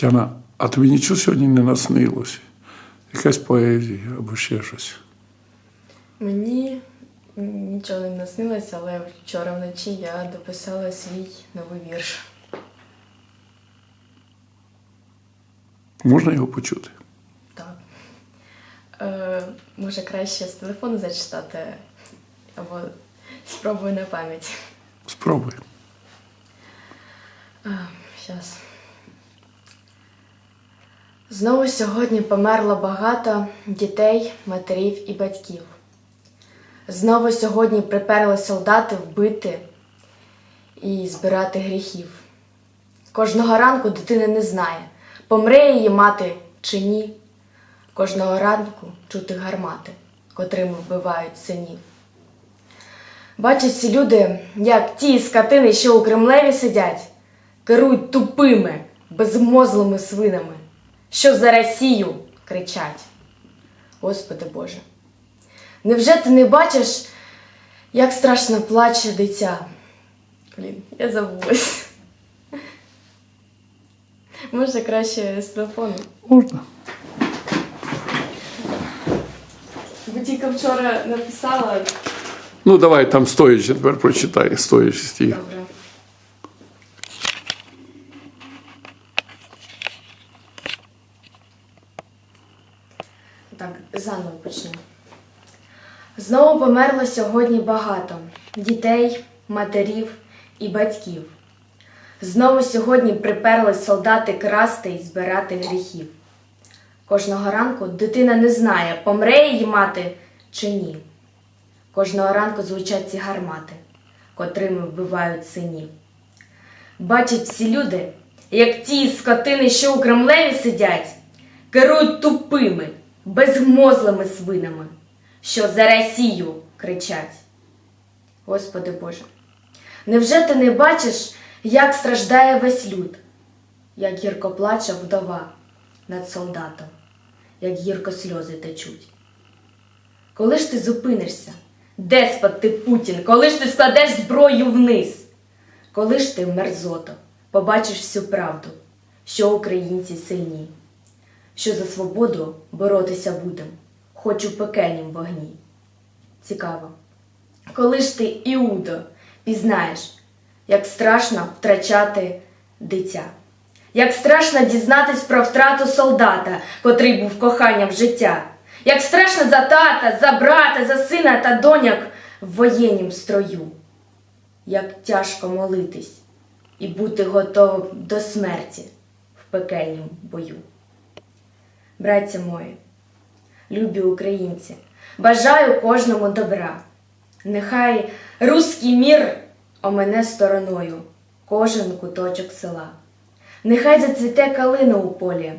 Тетяна, а тобі нічого сьогодні не наснилося? Якась поезія або ще щось. Мені нічого не наснилося, але вчора вночі я дописала свій новий вірш. Можна його почути? Так. Е, може краще з телефону зачитати або спробую на пам'ять. Спробуй. Щас. Знову сьогодні померло багато дітей, матерів і батьків. Знову сьогодні приперли солдати вбити і збирати гріхів. Кожного ранку дитина не знає, помре її мати чи ні. Кожного ранку чути гармати, котрими вбивають синів. Бачать ці люди, як ті скотини, що у Кремлеві сидять, керують тупими, безмозлими свинами, що за Росію кричать. Господи Боже, невже ти не бачиш, як страшно плаче дитя? Блін, я забулась. Може краще з телефону. Можна. Бо тільки вчора написала. Ну, давай там стоячи, тепер прочитай, стоячи стих. Добре. Так, заново почну. Знову померло сьогодні багато дітей, матерів і батьків. Знову сьогодні приперли солдати красти і збирати гріхів. Кожного ранку дитина не знає, помре її мати чи ні. Кожного ранку звучать ці гармати, котрими вбивають синів. Бачать всі люди, як ті скотини, що у Кремлеві сидять, керують тупими, безмозлими свинами, що за Росію кричать. Господи Боже, невже ти не бачиш, як страждає весь люд, як гірко плаче вдова над солдатом, як гірко сльози течуть? Коли ж ти зупинишся? Деспот ти Путін, коли ж ти складеш зброю вниз? Коли ж ти, мерзото, побачиш всю правду, що українці сильні, що за свободу боротися будем, хоч у пекельнім вогні. Цікаво. Коли ж ти, Іудо, пізнаєш, як страшно втрачати дитя, як страшно дізнатись про втрату солдата, котрий був коханням життя, як страшно за тата, за брата, за сина та доняк в воєннім строю, як тяжко молитись і бути готовим до смерті в пекельнім бою. Браття мої, любі українці, бажаю кожному добра. Нехай руський мір омене стороною кожен куточок села. Нехай зацвіте калина у полі,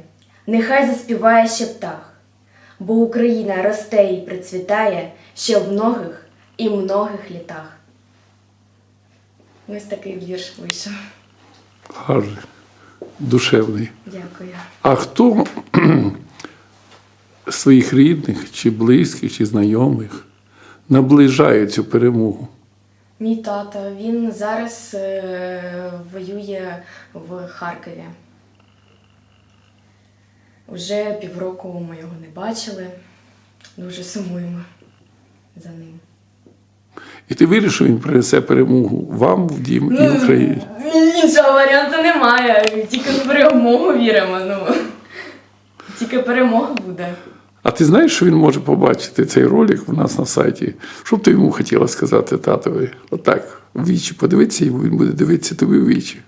нехай заспіває ще птах, бо Україна росте і процвітає ще в многих і многих літах. Ось такий вірш вийшов. Гарний, душевний. Дякую. А хто своїх рідних, чи близьких, чи знайомих наближає цю перемогу? Мій тато, він зараз е, воює в Харкові. Уже півроку ми його не бачили. Дуже сумуємо за ним. І ти віриш, що він принесе перемогу вам в дім і в Україні? іншого варіанту немає. Тільки в перемогу віримо. Ну. Тільки перемога буде. А ти знаєш, що він може побачити цей ролик у нас на сайті? Що б ти йому хотіла сказати татові? Отак, в вічі подивитися, і він буде дивитися тобі в вічі.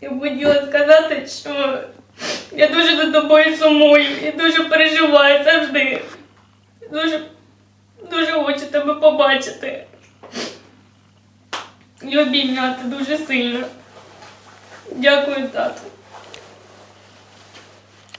Я б хотіла сказати, що я дуже за тобою сумую і дуже переживаю завжди. Дуже, дуже хочу тебе побачити. І обійняти дуже сильно. Дякую, тату.